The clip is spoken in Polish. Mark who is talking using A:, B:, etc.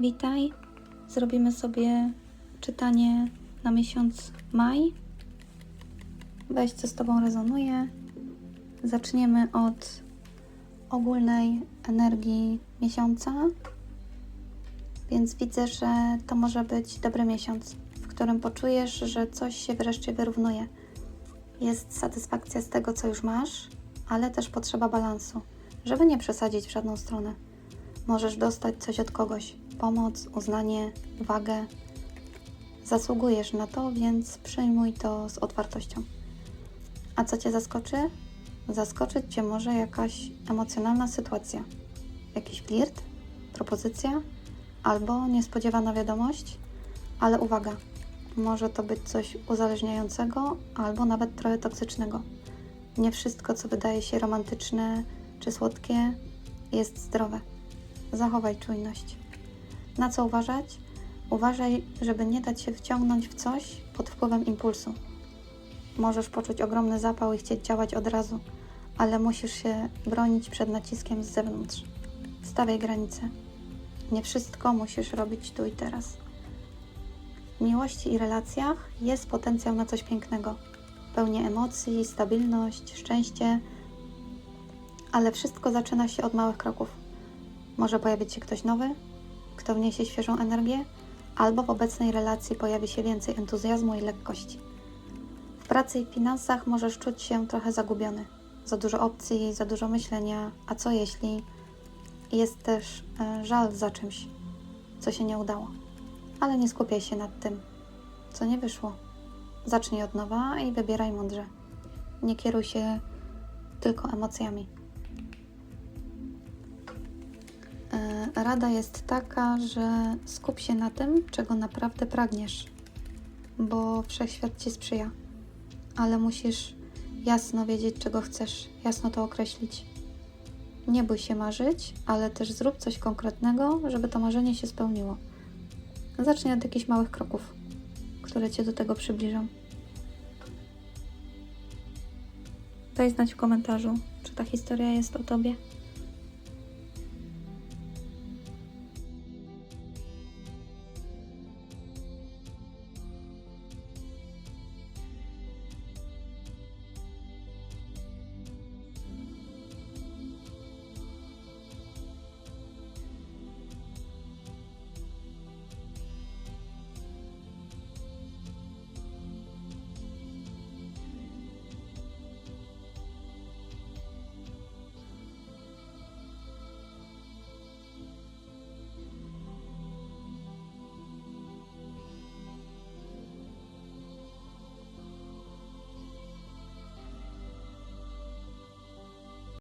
A: Witaj. Zrobimy sobie czytanie na miesiąc maj. Weź, co z Tobą rezonuje. Zaczniemy od ogólnej energii miesiąca. Więc widzę, że to może być dobry miesiąc, w którym poczujesz, że coś się wreszcie wyrównuje. Jest satysfakcja z tego, co już masz, ale też potrzeba balansu, żeby nie przesadzić w żadną stronę. Możesz dostać coś od kogoś pomoc, uznanie, uwagę. Zasługujesz na to, więc przyjmuj to z otwartością. A co Cię zaskoczy? Zaskoczyć Cię może jakaś emocjonalna sytuacja, jakiś flirt, propozycja albo niespodziewana wiadomość, ale uwaga, może to być coś uzależniającego albo nawet trochę toksycznego. Nie wszystko, co wydaje się romantyczne czy słodkie, jest zdrowe. Zachowaj czujność. Na co uważać? Uważaj, żeby nie dać się wciągnąć w coś pod wpływem impulsu. Możesz poczuć ogromny zapał i chcieć działać od razu, ale musisz się bronić przed naciskiem z zewnątrz. Stawiaj granice. Nie wszystko musisz robić tu i teraz. W miłości i relacjach jest potencjał na coś pięknego. Pełnię emocji, stabilność, szczęście, ale wszystko zaczyna się od małych kroków. Może pojawić się ktoś nowy, kto wniesie świeżą energię, albo w obecnej relacji pojawi się więcej entuzjazmu i lekkości. W pracy i finansach możesz czuć się trochę zagubiony. Za dużo opcji, za dużo myślenia, a co jeśli jest też e, żal za czymś, co się nie udało. Ale nie skupiaj się nad tym, co nie wyszło. Zacznij od nowa i wybieraj mądrze. Nie kieruj się tylko emocjami. Rada jest taka, że skup się na tym, czego naprawdę pragniesz, bo wszechświat ci sprzyja, ale musisz jasno wiedzieć, czego chcesz, jasno to określić. Nie bój się marzyć, ale też zrób coś konkretnego, żeby to marzenie się spełniło. Zacznij od jakichś małych kroków, które cię do tego przybliżą. Daj znać w komentarzu, czy ta historia jest o tobie.